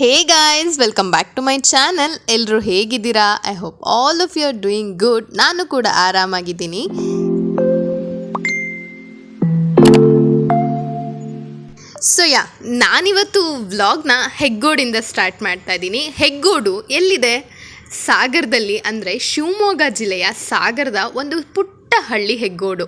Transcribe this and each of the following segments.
Hey guys welcome back to my channel ಎಲ್ಲರೂ ಹೇಗಿದ್ದೀರಾ? I hope all of you are doing good ನಾನು ಕೂಡ ಆರಾಮಾಗಿದ್ದೀನಿ. So yeah ನಾನಿವತ್ತು ವ್ಲಾಗ್ನ ಹೆಗ್ಗೋಡಿಂದ ಸ್ಟಾರ್ಟ್ ಮಾಡ್ತಾ ಇದ್ದೀನಿ. ಹೆಗ್ಗೋಡು ಎಲ್ಲಿದೆ? ಸಾಗರದಲ್ಲಿ, ಅಂದರೆ ಶಿವಮೊಗ್ಗ ಜಿಲ್ಲೆಯ ಸಾಗರದ ಒಂದು ಪುಟ್ಟ ಹಳ್ಳಿ ಹೆಗ್ಗೋಡು.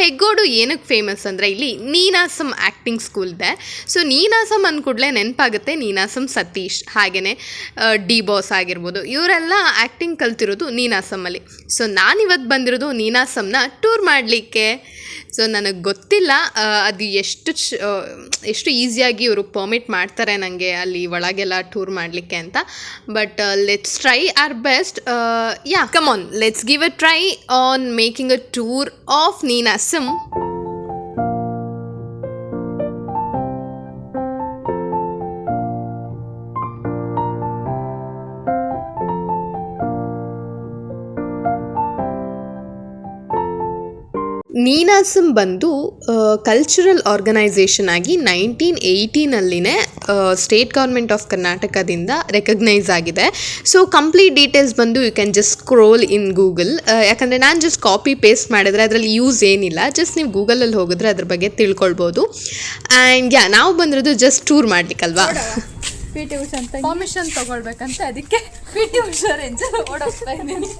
ಹೆಗ್ಗೋಡು ಏನಕ್ಕೆ ಫೇಮಸ್ ಅಂದರೆ ಇಲ್ಲಿ ನೀನಾಸಂ ಆ್ಯಕ್ಟಿಂಗ್ ಸ್ಕೂಲ್ ಇದೆ. ಸೊ ನೀನಾಸಂ ಅಂದ್ಕೂಡಲೇ ನೆನಪಾಗುತ್ತೆ ನೀನಾಸಂ ಸತೀಶ್. ಹಾಗೆಯೇ ಡಿ ಬಾಸ್ ಆಗಿರ್ಬೋದು. ಇವರೆಲ್ಲ ಆ್ಯಕ್ಟಿಂಗ್ ಕಲ್ತಿರೋದು ನೀನಾಸಮಲ್ಲಿ ಸೊ ನಾನಿವತ್ತು ಬಂದಿರೋದು ನೀನಾಸಂನ ಟೂರ್ ಮಾಡಲಿಕ್ಕೆ. ಸೊ ನನಗೆ ಗೊತ್ತಿಲ್ಲ ಅದು ಎಷ್ಟು ಎಷ್ಟು ಈಸಿಯಾಗಿ ಇವರು ಪರ್ಮಿಟ್ ಮಾಡ್ತಾರೆ ನನಗೆ ಅಲ್ಲಿ ಒಳಗೆಲ್ಲ ಟೂರ್ ಮಾಡಲಿಕ್ಕೆ ಅಂತ. But let's try our best yeah come on let's give a try on making a tour of Ninasam Ninasam ಬಂದು ಕಲ್ಚರಲ್ ಆರ್ಗನೈಸೇಷನ್ ಆಗಿ ನೈನ್ಟೀನ್ ಏಯ್ಟೀನಲ್ಲಿನೇ ಸ್ಟೇಟ್ ಗೌರ್ಮೆಂಟ್ ಆಫ್ ಕರ್ನಾಟಕದಿಂದ ರೆಕಗ್ನೈಸ್ ಆಗಿದೆ. ಸೊ ಕಂಪ್ಲೀಟ್ ಡೀಟೇಲ್ಸ್ ಬಂದು you can just scroll in Google ಯಾಕಂದರೆ ನಾನು just copy paste ಮಾಡಿದ್ರೆ ಅದರಲ್ಲಿ ಯೂಸ್ ಏನಿಲ್ಲ. ಜಸ್ಟ್ ನೀವು ಗೂಗಲಲ್ಲಿ ಹೋಗಿದ್ರೆ ಅದ್ರ ಬಗ್ಗೆ ತಿಳ್ಕೊಳ್ಬೋದು. ಆ್ಯಂಡ್ ಯಾ ನಾವು ಬಂದಿರೋದು ಜಸ್ಟ್ ಟೂರ್ ಮಾಡಲಿಕ್ಕಲ್ವಾ? ಪಿ ಟಿ ಉಷಾ ಅಂತ ಪರ್ಮಿಷನ್ ತಗೊಳ್ಬೇಕಂತ ಅದಕ್ಕೆ. ಪಿ ಟಿ ಉಷಾ ರೇಂಜ್ ಓಡೋಗ್ತಾ ಇದ್ದೀನಿ.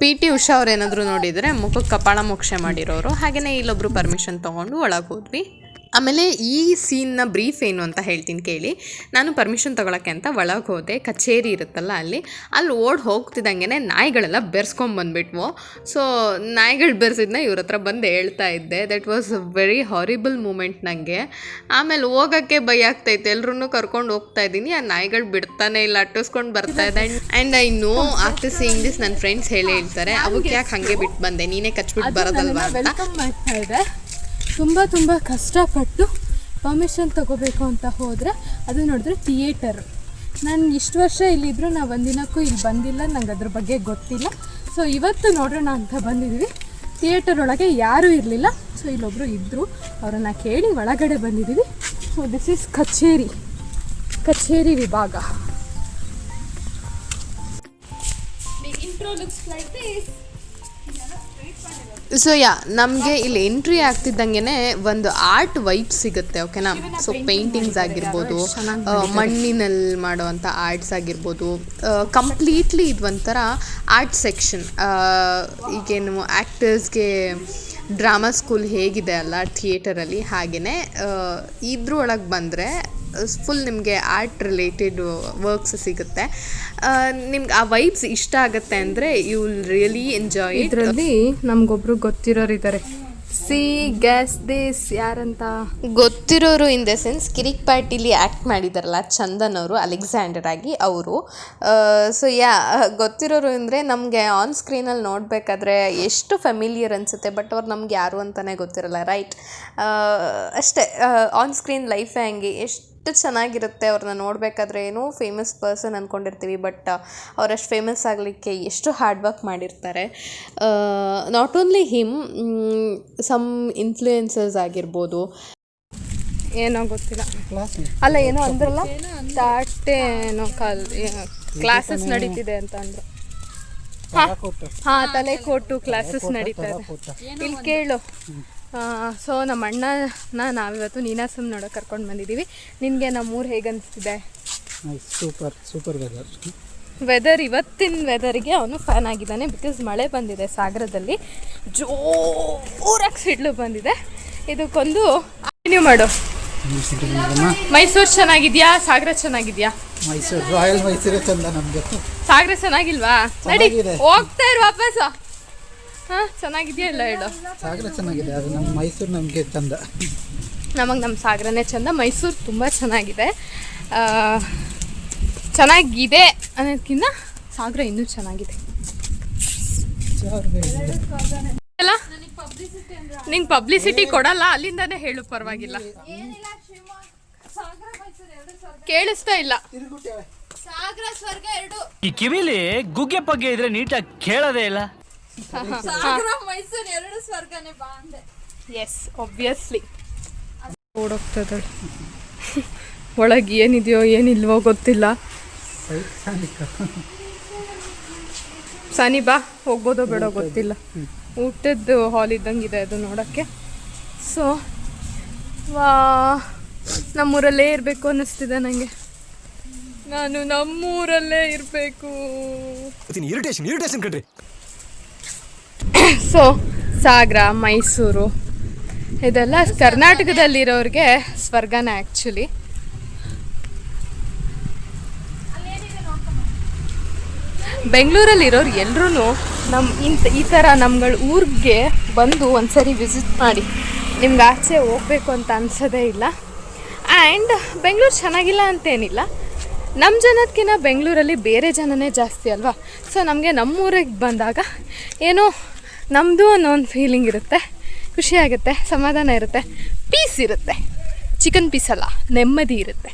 ಪಿ ಟಿ ಉಷಾ ಅವ್ರು ಏನಾದರೂ ನೋಡಿದರೆ ಮುಖಕ್ಕೆ ಕಪಾಳ ಮೋಕ್ಷೆ ಮಾಡಿರೋರು ಹಾಗೆಯೇ ಇಲ್ಲೊಬ್ರು ಪರ್ಮಿಷನ್ ತೊಗೊಂಡು ಒಳಗೆ ಹೋದ್ವಿ. ಆಮೇಲೆ ಈ ಸೀನ್ನ ಬ್ರೀಫ್ ಏನು ಅಂತ ಹೇಳ್ತೀನಿ ಕೇಳಿ. ನಾನು ಪರ್ಮಿಷನ್ ತೊಗೊಳಕ್ಕೆ ಅಂತ ಒಳಗೆ ಹೋದೆ. ಕಚೇರಿ ಇರುತ್ತಲ್ಲ ಅಲ್ಲಿ. ಅಲ್ಲಿ ಓಡ್ ಹೋಗ್ತಿದ್ದಂಗೆ ನಾಯಿಗಳೆಲ್ಲ ಬೆರೆಸ್ಕೊಂಬಂದ್ಬಿಟ್ವು ಸೊ ನಾಯಿಗಳು ಬೆರೆಸಿದ್ನ ಇವ್ರ ಹತ್ರ ಬಂದು ಹೇಳ್ತಾ ಇದ್ದೆ. That was a very horrible moment ನನಗೆ ಆಮೇಲೆ ಹೋಗೋಕ್ಕೆ ಭಯ ಆಗ್ತೈತೆ. ಎಲ್ಲರೂ ಕರ್ಕೊಂಡು ಹೋಗ್ತಾ ಇದ್ದೀನಿ. ಆ ನಾಯಿಗಳು ಬಿಡ್ತಾನೆ ಇಲ್ಲ. ಅಟ್ಟಿಸ್ಕೊಂಡು ಬರ್ತಾ ಇದೆ and I know after seeing this ನನ್ನ ಫ್ರೆಂಡ್ಸ್ ಹೇಳಿ ಹೇಳ್ತಾರೆ. ಅವಕ್ಕೆ ಯಾಕೆ ಹಾಗೆ ಬಿಟ್ಟು ಬಂದೆ? ನೀನೇ ಕಚ್ಬಿಟ್ಟು ಬರೋದಲ್ವಾ ಅಂತ. ತುಂಬ ತುಂಬ ಕಷ್ಟಪಟ್ಟು ಪರ್ಮಿಷನ್ ತಗೋಬೇಕು ಅಂತ ಹೋದರೆ ಅದು ನೋಡಿದ್ರೆ ಥಿಯೇಟರ್ ನಾನು ಇಷ್ಟು ವರ್ಷ ಇಲ್ಲಿದ್ದರೂ ನಾವು ಒಂದಿನಕ್ಕೂ ಇಲ್ಲಿ ಬಂದಿಲ್ಲ, ನಂಗೆ ಅದ್ರ ಬಗ್ಗೆ ಗೊತ್ತಿಲ್ಲ. ಸೊ ಇವತ್ತು ನೋಡೋಣ ಅಂತ ಬಂದಿದ್ದೀವಿ ಥಿಯೇಟರ್ ಒಳಗೆ ಯಾರೂ ಇರಲಿಲ್ಲ. ಸೊ ಇಲ್ಲೊಬ್ಬರು ಇದ್ದರು ಅವರನ್ನು ಕೇಳಿ ಒಳಗಡೆ ಬಂದಿದ್ದೀವಿ ಸೊ ದಿಸ್ ಈಸ್ ಕಚೇರಿ. ಕಚೇರಿ ವಿಭಾಗ. ಸೊ ಯಾ ನಮಗೆ ಇಲ್ಲಿ ಎಂಟ್ರಿ ಆಗ್ತಿದ್ದಂಗೆ ಒಂದು ಆರ್ಟ್ ವೈಪ್ ಸಿಗುತ್ತೆ ಓಕೆನಾ ಸೊ ಪೇಂಟಿಂಗ್ಸ್ ಆಗಿರ್ಬೋದು ಆ, ಮಣ್ಣಿನಲ್ಲಿ ಮಾಡುವಂಥ ಆರ್ಟ್ಸ್ ಆಗಿರ್ಬೋದು ಕಂಪ್ಲೀಟ್ಲಿ ಇದು ಒಂಥರ ಆರ್ಟ್ ಸೆಕ್ಷನ್ ಈಗೇನು ಆ್ಯಕ್ಟರ್ಸ್ಗೆ ಡ್ರಾಮಾ ಸ್ಕೂಲ್ ಹೇಗಿದೆ ಅಲ್ಲ ಥಿಯೇಟರಲ್ಲಿ ಹಾಗೆಯೇ ಇದ್ರೊಳಗೆ ಬಂದರೆ ಫುಲ್ ನಿಮಗೆ ಆರ್ಟ್ ರಿಲೇಟೆಡ್ ವರ್ಕ್ಸ್ ಸಿಗುತ್ತೆ. ನಿಮ್ಗೆ ಆ ವೈಬ್ಸ್ ಇಷ್ಟ ಆಗುತ್ತೆ ಅಂದರೆ ಯು ವಿಲ್ ರಿಯಲಿ ಎಂಜಾಯ್ ಇದರಲ್ಲಿ ನಮಗೊಬ್ರು ಗೊತ್ತಿರೋರು ಇದ್ದಾರೆ ಸಿ ಗ್ಯಾಸ್ ದಿಸ್ ಯಾರಂತ? ಗೊತ್ತಿರೋರು ಇನ್ ದ ಸೆನ್ಸ್ ಕಿರಿಕ್ ಪಾರ್ಟಿಲಿ ಆ್ಯಕ್ಟ್ ಮಾಡಿದಾರಲ್ಲ ಚಂದನ್ ಅವರು ಅಲೆಕ್ಸಾಂಡರ್ ಆಗಿ ಅವರು. ಸೊ ಯಾ ಗೊತ್ತಿರೋರು ಅಂದರೆ ನಮಗೆ ಆನ್ ಸ್ಕ್ರೀನಲ್ಲಿ ನೋಡಬೇಕಾದ್ರೆ ಎಷ್ಟು ಫೆಮಿಲಿಯರ್ ಅನಿಸುತ್ತೆ ಬಟ್ ಅವ್ರು ನಮ್ಗೆ ಯಾರು ಅಂತಲೇ ಗೊತ್ತಿರಲ್ಲ ರೈಟ್ ಅಷ್ಟೇ ಆನ್ ಸ್ಕ್ರೀನ್ ಲೈಫೇ ಹಂಗೆ ಎಷ್ಟು ಚೆನ್ನಾಗಿರುತ್ತೆ ಅವ್ರನ್ನ ನೋಡಬೇಕಾದ್ರೆ ಏನೋ ಫೇಮಸ್ ಪರ್ಸನ್ ಅಂದ್ಕೊಂಡಿರ್ತೀವಿ ಬಟ್ ಅವರಷ್ಟು ಫೇಮಸ್ ಆಗಲಿಕ್ಕೆ ಎಷ್ಟು ಹಾರ್ಡ್ ವರ್ಕ್ ಮಾಡಿರ್ತಾರೆ. Not only him some influencers ಆಗಿರ್ಬೋದು. ಏನೋ ಗೊತ್ತಿಲ್ಲ. ಅಲ್ಲ, ಏನೋ ಅಂದ್ರಲ್ಲ? ಏನೋ ಕಾಲ್ ಕ್ಲಾಸಸ್ ನಡೀತಿದೆ ಅಂತ ಅಂದ್ರು. ಹಾ ತಲೆ ಕೊಟ್ಟು ಕ್ಲಾಸಸ್ ನಡೀತಾ ಇದೆ. ಇಲ್ಲಿ ಕೇಳು. ಸೊ ನಮ್ಮ ಅಣ್ಣನ ನಾವಿವತ್ತು ನೀನಾಸಮ್ ನೋಡೋಕೆ ಕರ್ಕೊಂಡು ಬಂದಿದ್ದೀವಿ ನಿನಗೆ ನಮ್ಮೂರು ಹೇಗೆ ಅನಿಸ್ತಿದೆ ಸೂಪರ್ ಸೂಪರ್ ವೆದರ್ ವೆದರ್ ಇವತ್ತಿನ ವೆದರ್ಗೆ ಅವನು ಫ್ಯಾನ್ ಆಗಿದ್ದಾನೆ ಬಿಕಾಸ್ ಮಳೆ ಬಂದಿದೆ ಸಾಗರದಲ್ಲಿ. ಜೋರಾಗಿ ಸಿಡ್ಲು ಬಂದಿದೆ. ಇದಕ್ಕೊಂದು ಕಂಟಿನ್ಯೂ ಮಾಡು. ಮೈಸೂರು ಚೆನ್ನಾಗಿದ್ಯಾ? ಸಾಗರ ಚೆನ್ನಾಗಿದ್ಯಾ? ಮೈಸೂರು ರಾಯಲ್ ಮೈಸೂರೇ ಚಂದ ನಮಗೆ. ಸಾಗರ ಚೆನ್ನಾಗಿಲ್ವಾ? ನಡಿ. ಹೋಗ್ತಾ ಇರು ವಾಪಸ್ ಹಾ ಚೆನ್ನಾಗಿದ್ಯಾ ಇಲ್ಲ ಹೇಳು. ಸಾಗರ ಚೆನ್ನಾಗಿದೆ ಅದು ನಮ್ಮ ಮೈಸೂರು ನಮಗೆ ಚಂದ. ನಮಗೆ ನಮ್ಮ ಸಾಗರನೇ ಚಂದ ಮೈಸೂರು ತುಂಬ ಚೆನ್ನಾಗಿದೆ. ಆ, ಚೆನ್ನಾಗಿದೆ ಅನ್ನೋದಕ್ಕಿಂತ ಸಾಗರ ಇನ್ನೂ ಚೆನ್ನಾಗಿದೆ. ಅಲ್ಲ ನಿಂಗೆ ಪಬ್ಲಿಸಿಟಿ ಕೊಡಲ್ಲ ಅಲ್ಲಿಂದಾನೇ ಹೇಳು ಪರವಾಗಿಲ್ಲ. ಕೇಳಿಸ್ತಾ ಇಲ್ಲ. ಸಾಗರ ಸ್ವರ್ಗ ಎರಡು ಈ ಕಿವಿಲಿ ಗುಗ್ಗೆ ಪಗ್ಗೆ ಇದ್ರೆ ನೀಟಾಗಿ ಕೇಳೋದೇ ಇಲ್ಲ. ಮೈಸೂರು ಎರಡು ಸ್ವರ್ಗನೇ ಬಾ ಅಂದೆ. ಎಸ್ ಒಬ್ವಿಯಸ್ಲಿ ಓಡೋಗ್ತದಳು ಒಳಗೆ ಏನಿದೆಯೋ ಏನಿಲ್ವೋ ಗೊತ್ತಿಲ್ಲ. ಸನಿ ಬಾ ಹೋಗ್ಬೋದೋ ಬೇಡೋ ಗೊತ್ತಿಲ್ಲ. ಊಟದ್ದು ಹಾಲ್ ಇದ್ದಂಗಿದೆ ಅದು ನೋಡೋಕ್ಕೆ. ಸೊ ವಾ ನಮ್ಮೂರಲ್ಲೇ ಇರಬೇಕು ಅನ್ನಿಸ್ತಿದೆ ನನಗೆ ನಾನು ನಮ್ಮೂರಲ್ಲೇ ಇರಬೇಕು. ಇರಿಟೇಷನ್ ಇರಿಟೇಷನ್ ಕಣ್ರಿ. ಸೊ, ಸಾಗರ, ಮೈಸೂರು, ಇದೆಲ್ಲ ಕರ್ನಾಟಕದಲ್ಲಿರೋರಿಗೆ ಸ್ವರ್ಗನ ಆ್ಯಕ್ಚುಲಿ ಬೆಂಗಳೂರಲ್ಲಿರೋರು ಎಲ್ಲರೂ ನಮ್ಮ ಇಂಥ, ಈ ಥರ ನಮ್ಗಳ ಊರಿಗೆ ಬಂದು ಒಂದ್ಸರಿ ವಿಸಿಟ್ ಮಾಡಿ. ನಿಮ್ಗೆ ಆಚೆ ಹೋಗ್ಬೇಕು ಅಂತ ಅನ್ಸೋದೇ ಇಲ್ಲ. ಆ್ಯಂಡ್ ಬೆಂಗಳೂರು ಚೆನ್ನಾಗಿಲ್ಲ ಅಂತೇನಿಲ್ಲ. ನಮ್ಮ ಜನಕ್ಕಿಂತ ಬೆಂಗಳೂರಲ್ಲಿ ಬೇರೆ ಜನನೇ ಜಾಸ್ತಿ ಅಲ್ವಾ? ಸೊ ನಮಗೆ ನಮ್ಮೂರಿಗೆ ಬಂದಾಗ ಏನೋ ನಮ್ಮದು ಅನ್ನೋ ಒಂದು ಫೀಲಿಂಗ್ ಇರುತ್ತೆ ಖುಷಿಯಾಗುತ್ತೆ ಸಮಾಧಾನ ಇರುತ್ತೆ. ಪೀಸ್ ಇರುತ್ತೆ. ಚಿಕನ್ ಪೀಸ್ ಅಲ್ಲ ನೆಮ್ಮದಿ ಇರುತ್ತೆ.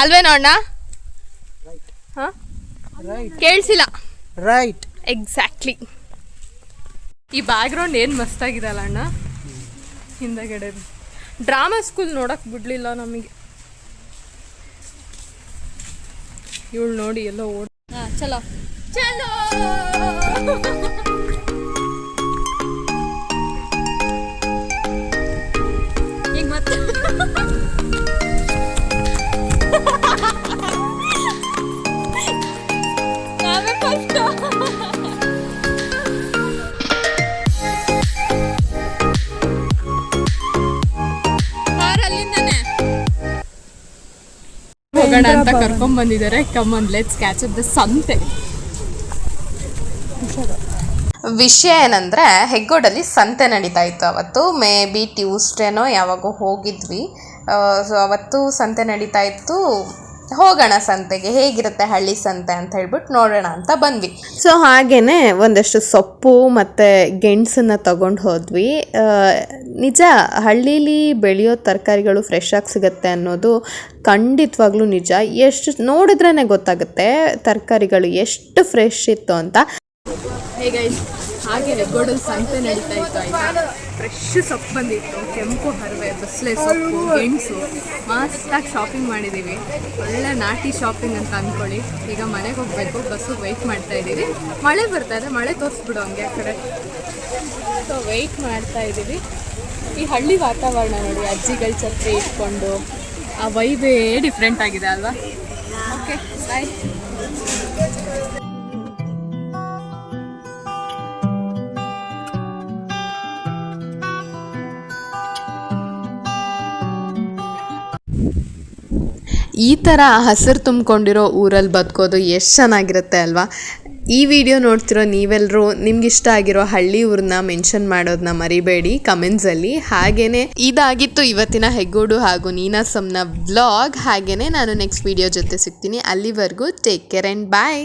ಅಲ್ವೇನೋ ಅಣ್ಣ ಹಾಂ? ಕೇಳಿಸಿಲ್ಲ. ರೈಟ್ ಎಕ್ಸಾಕ್ಟ್ಲಿ ಈ ಬ್ಯಾಕ್ಗ್ರೌಂಡ್ ಏನು ಮಸ್ತಾಗಿದಲ್ಲ ಅಣ್ಣ? ಹಿಂದಗಡೆ. ಡ್ರಾಮಾ ಸ್ಕೂಲ್ ನೋಡೋಕೆ ಬಿಡ್ಲಿಲ್ಲ ನಮಗೆ. ಇವಳು ನೋಡಿ ಎಲ್ಲ ಓಡ್ ಚಲೋ. ಚಲೋ. ಈಗ ಮತ್ತೆ. ನಾವೇ ಫಸ್ಟ್ ಹೋಗೋಣ ಅಂತ ಕರ್ಕೊಂಡ್ ಬಂದಿದ್ದಾರೆ. On let's catch up the ಸಂತೆ ವಿಷಯ ಏನಂದರೆ, ಹೆಗ್ಗೋಡಲ್ಲಿ ಸಂತೆ ನಡೀತಾ ಇತ್ತು ಅವತ್ತು. ಮೇ ಬಿ ಟ್ಯೂಸ್ಡೇನೋ ಯಾವಾಗೋ ಹೋಗಿದ್ವಿ. ಸೊ ಅವತ್ತು ಸಂತೆ ನಡೀತಾ ಇತ್ತು. ಹೋಗೋಣ ಸಂತೆಗೆ, ಹೇಗಿರುತ್ತೆ ಹಳ್ಳಿ ಸಂತೆ ಅಂತ ಹೇಳ್ಬಿಟ್ಟು ನೋಡೋಣ ಅಂತ ಬಂದ್ವಿ. ಸೊ ಹಾಗೇನೆ ಒಂದಷ್ಟು ಸೊಪ್ಪು ಮತ್ತು ಗೆಣಸನ್ನ ತಗೊಂಡು ಹೋದ್ವಿ. ನಿಜ ಹಳ್ಳೀಲಿ ಬೆಳೆಯೋ ತರಕಾರಿಗಳು ಫ್ರೆಶ್ ಆಗಿ ಸಿಗುತ್ತೆ ಅನ್ನೋದು ಖಂಡಿತವಾಗ್ಲೂ ನಿಜ. ಎಷ್ಟು ನೋಡಿದ್ರೇ ಗೊತ್ತಾಗುತ್ತೆ ತರಕಾರಿಗಳು ಎಷ್ಟು ಫ್ರೆಶ್ ಇತ್ತು ಅಂತ. ಹೇಗೆ ಹಾಗೆ ಹೆಗ್ಗೋಡಲ್ಲಿ ಸಂತೆ ನಡೀತಾ ಇತ್ತು ಫ್ರೆಶ್ ಸೊಪ್ಪು ಬಂದಿತ್ತು, ಕೆಂಪು ಹರವೆ, ಬಸ್ಲೆ ಸೊಪ್ಪು ಗೆಣಸು ಮಸ್ತಾಗಿ ಶಾಪಿಂಗ್ ಮಾಡಿದ್ದೀವಿ ಒಳ್ಳೆ ನಾಟಿ ಶಾಪಿಂಗ್ ಅಂತ ಅಂದ್ಕೊಳ್ಳಿ ಈಗ ಮನೆಗೆ ಹೋಗಬೇಕು, ಬಸ್ಸು ವೆಯ್ಟ್ ಮಾಡ್ತಾ ಇದ್ದೀವಿ. ಮಳೆ ಬರ್ತಾ ಇದೆ, ಮಳೆ ತೋರಿಸ್ಬಿಡು ಹಂಗೆ ಆ ಕಡೆ. ಸೊ ವೆಯ್ಟ್ ಮಾಡ್ತಾ ಇದ್ದೀವಿ. ಈ ಹಳ್ಳಿ ವಾತಾವರಣ ನೋಡಿ, ಅಜ್ಜಿಗಳ ಛತ್ರಿ ಇಟ್ಕೊಂಡು, ಆ ವೈಬೇ ಡಿಫ್ರೆಂಟ್ ಆಗಿದೆ ಅಲ್ವಾ? ಓಕೆ ಬಾಯ್ ಈ ಥರ ಹಸಿರು ತುಂಬಿಕೊಂಡಿರೋ ಊರಲ್ಲಿ ಬದುಕೋದು ಎಷ್ಟು ಚೆನ್ನಾಗಿರುತ್ತೆ ಅಲ್ವಾ? ಈ ವಿಡಿಯೋ ನೋಡ್ತಿರೋ ನೀವೆಲ್ಲರೂ ನಿಮ್ಗಿಷ್ಟ ಆಗಿರೋ ಹಳ್ಳಿ ಊರನ್ನ ಮೆನ್ಷನ್ ಮಾಡೋದನ್ನ ಮರಿಬೇಡಿ ಕಮೆಂಟ್ಸಲ್ಲಿ ಹಾಗೇನೆ ಇದಾಗಿತ್ತು ಇವತ್ತಿನ ಹೆಗ್ಗೋಡು ಹಾಗೂ ನೀನಾಸಮ್ನ ವ್ಲಾಗ್ ಹಾಗೇನೆ ನಾನು ನೆಕ್ಸ್ಟ್ ವಿಡಿಯೋ ಜೊತೆ ಸಿಗ್ತೀನಿ. ಅಲ್ಲಿವರೆಗೂ ಟೇಕ್ ಕೇರ್ ಆ್ಯಂಡ್ ಬಾಯ್